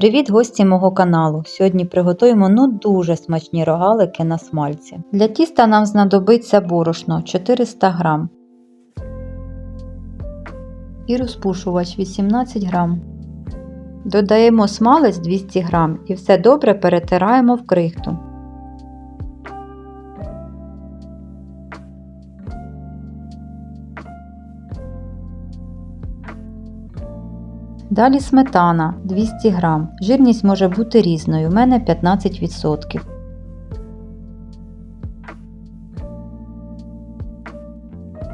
Привіт гості мого каналу! Сьогодні приготуємо ну дуже смачні рогалики на смальці. Для тіста нам знадобиться борошно 400 г і розпушувач 18 г. Додаємо смалець 200 г і все добре перетираємо в крихту. Далі сметана 200 г. Жирність може бути різною, у мене 15%.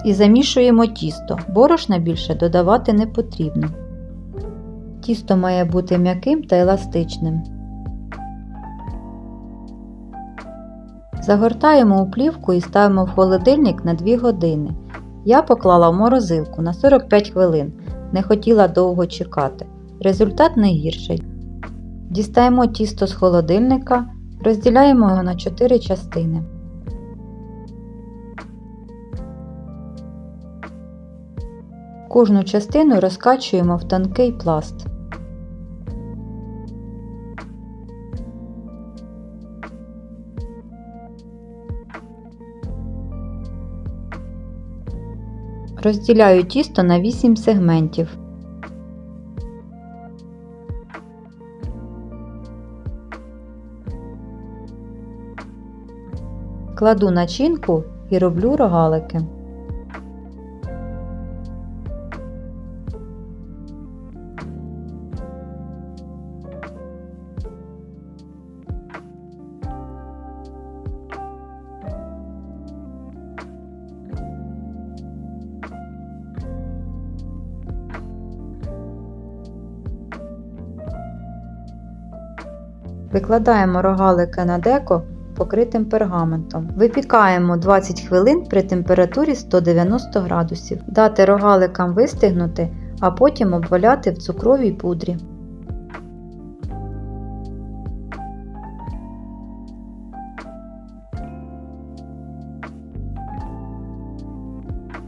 І замішуємо тісто. Борошна більше додавати не потрібно. Тісто має бути м'яким та еластичним. Загортаємо у плівку і ставимо в холодильник на 2 години. Я поклала в морозилку на 45 хвилин. Не хотіла довго чекати. Результат не гірший. Дістаємо тісто з холодильника, розділяємо його на 4 частини. Кожну частину розкачуємо в тонкий пласт. Розділяю тісто на 8 сегментів. Кладу начинку і роблю рогалики. Викладаємо рогалики на деко покритим пергаментом. Випікаємо 20 хвилин при температурі 190 градусів. Дати рогаликам вистигнути, а потім обваляти в цукровій пудрі.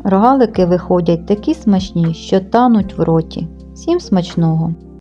Рогалики виходять такі смачні, що тануть в роті. Всім смачного!